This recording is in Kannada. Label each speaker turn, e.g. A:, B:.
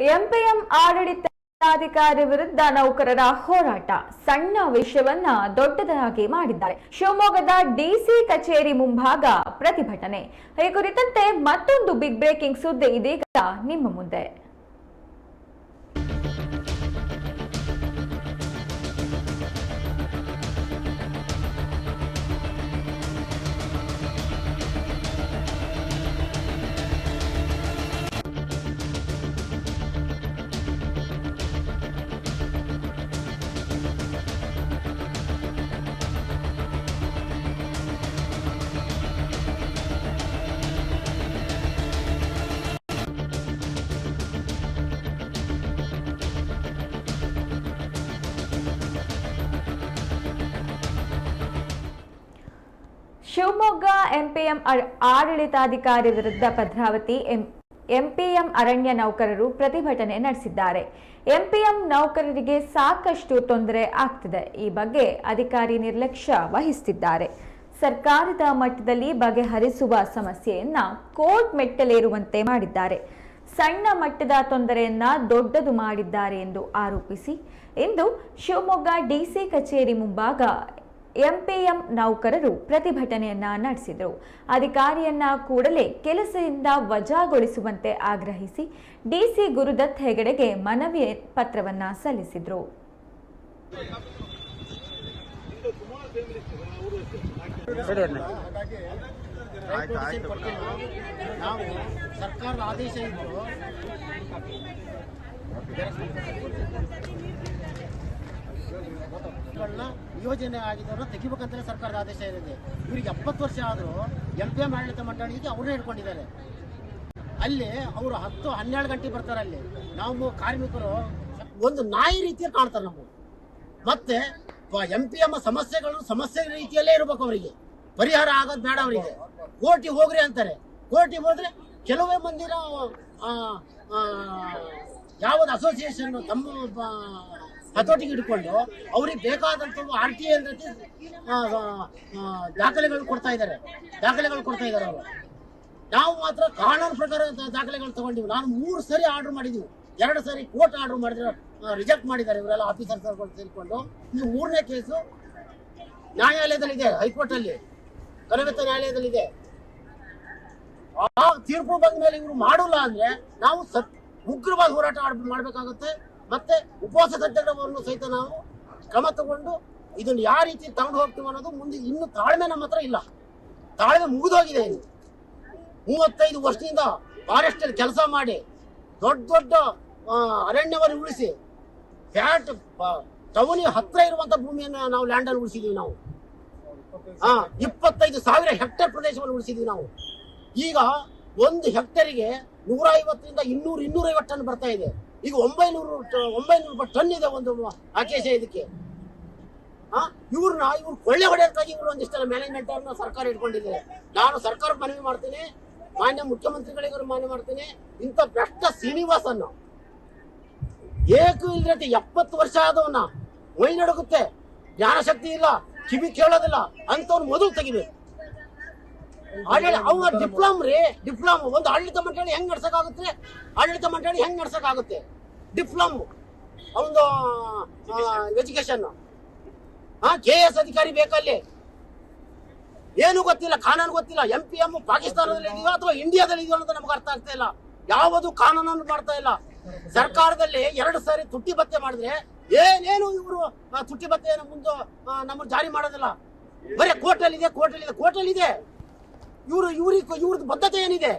A: ಎಂಪಿಎಂ ಆಡಳಿತಾಧಿಕಾರಿ ವಿರುದ್ಧ ನೌಕರರ ಹೋರಾಟ. ಸಣ್ಣ ವಿಷಯವನ್ನ ದೊಡ್ಡದಾಗಿ ಮಾಡಿದ್ದಾರೆ. ಶಿವಮೊಗ್ಗದ ಡಿಸಿ ಕಚೇರಿ ಮುಂಭಾಗ ಪ್ರತಿಭಟನೆ. ಈ ಕುರಿತಂತೆ ಮತ್ತೊಂದು ಬಿಗ್ ಬ್ರೇಕಿಂಗ್ ಸುದ್ದಿ ಇದೀಗ ನಿಮ್ಮ ಮುಂದೆ. ಶಿವಮೊಗ್ಗ ಎಂಪಿಎಂ ಆಡಳಿತಾಧಿಕಾರಿ ವಿರುದ್ಧ ಭದ್ರಾವತಿ ಎಂ- ಎಂಪಿಎಂ ಅರಣ್ಯ ನೌಕರರು ಪ್ರತಿಭಟನೆ ನಡೆಸಿದ್ದಾರೆ. ಎಂಪಿಎಂ ನೌಕರರಿಗೆ ಸಾಕಷ್ಟು ತೊಂದರೆ ಆಗ್ತಿದೆ. ಈ ಬಗ್ಗೆ ಅಧಿಕಾರಿ ನಿರ್ಲಕ್ಷ್ಯ ವಹಿಸುತ್ತಿದ್ದಾರೆ ಸರ್ಕಾರದ ಮಟ್ಟದಲ್ಲಿ ಬಗೆಹರಿಸುವ ಸಮಸ್ಯೆಯನ್ನ ಕೋರ್ಟ್ ಮೆಟ್ಟಲೇರುವಂತೆ ಮಾಡಿದ್ದಾರೆ. ಸಣ್ಣ ಮಟ್ಟದ ತೊಂದರೆಯನ್ನ ದೊಡ್ಡದು ಮಾಡಿದ್ದಾರೆ ಎಂದು ಆರೋಪಿಸಿ, ಇಂದು ಶಿವಮೊಗ್ಗ ಡಿಸಿ ಕಚೇರಿ ಮುಂಭಾಗ ಎಂಪಿಎಂ ನೌಕರರು ಪ್ರತಿಭಟನೆಯನ್ನ ನಡೆಸಿದರು. ಅಧಿಕಾರಿಯನ್ನ ಕೂಡಲೇ ಕೆಲಸದಿಂದ ವಜಾಗೊಳಿಸುವಂತೆ ಆಗ್ರಹಿಸಿ ಡಿಸಿ ಗುರುದತ್ ಹೆಗಡೆಗೆ ಮನವಿ ಪತ್ರವನ್ನ ಸಲ್ಲಿಸಿದರು.
B: ಯೋಜನೆ ಆಗಿದ್ದವ್ರನ್ನ ತೆಗಿಬೇಕಂತಲೇ ಸರ್ಕಾರದ ಆದೇಶ ಇದೆ ಇವ್ರಿಗೆ ಎಪ್ಪತ್ತು ವರ್ಷ ಆದರೂ ಎಂ ಪಿ ಎಂ ಆಡಳಿತ ಮಂಡಳಿಗೆ ಅವ್ರನ್ನೇ ಹಿಡ್ಕೊಂಡಿದ್ದಾರೆ. ಅಲ್ಲಿ ಅವರು ಹತ್ತು ಹನ್ನೆರಡು ಗಂಟೆ ಬರ್ತಾರೆ ಅಲ್ಲಿ. ನಾವು ಕಾರ್ಮಿಕರು ಒಂದು ನಾಯಿ ರೀತಿ ಕಾಣ್ತಾರೆ ನಮಗೆ. ಮತ್ತೆ ಎಂ ಪಿ ಎಂ ಸಮಸ್ಯೆಗಳು ಸಮಸ್ಯೆ ರೀತಿಯಲ್ಲೇ ಇರಬೇಕು ಅವರಿಗೆ. ಪರಿಹಾರ ಆಗೋದು ಬೇಡ ಅವರಿಗೆ. ಕೋರ್ಟಿಗೆ ಹೋಗ್ರಿ ಅಂತಾರೆ. ಕೋರ್ಟಿಗೆ ಹೋದ್ರೆ ಕೆಲವೇ ಆ, ಯಾವ್ದು ಅಸೋಸಿಯೇಷನ್ ತಮ್ಮ ಹತೋಟಿಗೆ ಹಿಡ್ಕೊಂಡು ಅವ್ರಿಗೆ ಬೇಕಾದಂಥ ಆರ್ ಟಿ ಐ ದಾಖಲೆಗಳು ಕೊಡ್ತಾ ಇದ್ದಾರೆ. ದಾಖಲೆಗಳು ಕೊಡ್ತಾ ಇದ್ದಾರೆ ಅವರು. ನಾವು ಮಾತ್ರ ಕಾನೂನು ಪ್ರಕಾರ ದಾಖಲೆಗಳು ತಗೊಂಡಿವಿ. ನಾನು ಮೂರು ಸರಿ ಆರ್ಡರ್ ಮಾಡಿದ್ದೀವಿ ಎರಡು ಸರಿ ಕೋರ್ಟ್ ಆರ್ಡರ್ ಮಾಡಿದ್ರೆ ರಿಜೆಕ್ಟ್ ಮಾಡಿದ್ದಾರೆ ಇವರೆಲ್ಲ ಆಫೀಸರ್ಸ್ಗಳು ಸೇರಿಕೊಂಡು. ಈ ಮೂರನೇ ಕೇಸು. ನ್ಯಾಯಾಲಯದಲ್ಲಿದೆ ಹೈಕೋರ್ಟ್ ಅಲ್ಲಿ ಕನಗತ್ತ ನ್ಯಾಯಾಲಯದಲ್ಲಿದೆ. ಆ ತೀರ್ಪು ಬಂದ ಮೇಲೆ ಇವರು ಮಾಡಲ್ಲ ಅಂದ್ರೆ ನಾವು ಸತ್ ಉಗ್ರವಾಗಿ ಹೋರಾಟ ಆಡ್- ಮಾಡ್ಬೇಕಾಗುತ್ತೆ. ಮತ್ತೆ ಉಪವಾಸ ಸತ್ಯಾಗ್ರಹವನ್ನು ಸಹಿತ ನಾವು ಕ್ರಮ ತಗೊಂಡು ಇದನ್ನು ಯಾವ ರೀತಿ ತಗೊಂಡು ಹೋಗ್ತೀವಿ ಅನ್ನೋದು ಮುಂದೆ ಇನ್ನು ತಾಳ್ಮೆ ನಮ್ಮ ಹತ್ರ ಇಲ್ಲ. ತಾಳ್ಮೆ ಮುಗಿದೋಗಿದೆ ಇದು. ಮೂವತ್ತೈದು ವರ್ಷದಿಂದ ಫಾರೆಸ್ಟ್ ಅಲ್ಲಿ ಕೆಲಸ ಮಾಡಿ ದೊಡ್ಡ ದೊಡ್ಡ ಅರಣ್ಯವನ್ನು ಉಳಿಸಿ, ಫ್ಯಾಟ್ ಟೌನಿ ಹತ್ರ ಇರುವಂತ ಭೂಮಿಯನ್ನು ನಾವು ಲ್ಯಾಂಡ್ ಅಲ್ಲಿ ಉಳಿಸಿದೀವಿ ನಾವು. ಹಾ ಇಪ್ಪತ್ತೈದು ಸಾವಿರ ಹೆಕ್ಟೇರ್ ಪ್ರದೇಶವನ್ನು ಉಳಿಸಿದೀವಿ ನಾವು. ಈಗ ಒಂದು ಹೆಕ್ಟೇರಿಗೆ ನೂರ ಐವತ್ತರಿಂದ ಇನ್ನೂರು ಇನ್ನೂರೈವತ್ತು ಬರ್ತಾ ಇದೆ. ಈಗ ಒಂಬೈನೂರು ಒಂಬೈನೂರು ರೂಪಾಯಿ ಟನ್ ಇದೆ ಒಂದು ಆಕೇಶ ಇದಕ್ಕೆ. ಆ? ಇವ್ರನ್ನ ಇವ್ರು ಕೊಳ್ಳೆ ಹೊಡೆಯೋಕ್ಕಾಗಿ ಇವರು ಒಂದಿಷ್ಟೆಲ್ಲ ಮ್ಯಾನೇಜ್ಮೆಂಟ್ ಅವ್ರನ್ನ ಸರ್ಕಾರ ಇಟ್ಕೊಂಡಿದೆ ನಾನು ಸರ್ಕಾರ ಮನವಿ ಮಾಡ್ತೀನಿ, ಮಾನ್ಯ ಮುಖ್ಯಮಂತ್ರಿಗಳಿಗೂ ಮನವಿ ಮಾಡ್ತೀನಿ. ಇಂಥ ಭ್ರಷ್ಟ ಶ್ರೀನಿವಾಸನ್ನು ಏಕು ಇಲ್ರತಿ ಎಪ್ಪತ್ತು ವರ್ಷ ಆದವನ್ನ ಮೈ ನಡುಗುತ್ತೆ ಜ್ಞಾನಶಕ್ತಿ ಇಲ್ಲ, ಕಿವಿ ಕೇಳೋದಿಲ್ಲ ಅಂತವ್ರು ಮೊದಲು ತೆಗಿಬೇಕು. ಆಡಳಿ ಅವ ಡಿಪ್ಲೊಮ್ ರೀ? ಡಿಪ್ಲೊಮ್ ಒಂದು ಆಡಳಿತ ಮಂಡಳಿ ಹೆಂಗ್ ನಡ್ಸಕ್ಕಾಗುತ್ತೆ? ಆಡಳಿತ ಮಂಡಳಿ ಹೆಂಗ್ ನಡ್ಸಕ್ಕಾಗುತ್ತೆ? ಡಿಪ್ಲೊಮ್ ಅವನು ಎಜುಕೇಶನ್ ಹಾ ಕೆ ಎಸ್ ಅಧಿಕಾರಿ ಬೇಕಲ್ಲಿ? ಏನು ಗೊತ್ತಿಲ್ಲ, ಕಾನೂನು ಗೊತ್ತಿಲ್ಲ. ಎಂ ಪಿ ಎಂ ಪಾಕಿಸ್ತಾನದಲ್ಲಿ ಇದೆಯೋ ಅಥವಾ ಇಂಡಿಯಾದಲ್ಲಿ ಇದೆಯೋ ಅಂತ ನಮ್ಗೆ ಅರ್ಥ ಆಗ್ತಾ ಇಲ್ಲ. ಯಾವುದು ಕಾನೂನನ್ನು ಮಾಡ್ತಾ ಇಲ್ಲ. ಸರ್ಕಾರದಲ್ಲಿ ಎರಡು ಸಾರಿ ತುಟ್ಟಿ ಭತ್ತೆ ಮಾಡಿದ್ರೆ ಏನೇನು ಇವರು ತುಟ್ಟಿ ಭತ್ತೆ ಮುಂದೆ ನಮ್ಮ ಜಾರಿ ಮಾಡೋದಿಲ್ಲ. ಬರೀ ಕೋರ್ಟಲ್ಲಿ ಇದೆ ಕೋರ್ಟಲ್ಲಿ ಇದೆ ಕೋರ್ಟಲ್ಲಿ ಇದೆ ಇವರು ಇವ್ರಿಗೆ ಇವ್ರದ್ದು ಬದ್ಧತೆ ಏನಿದೆ?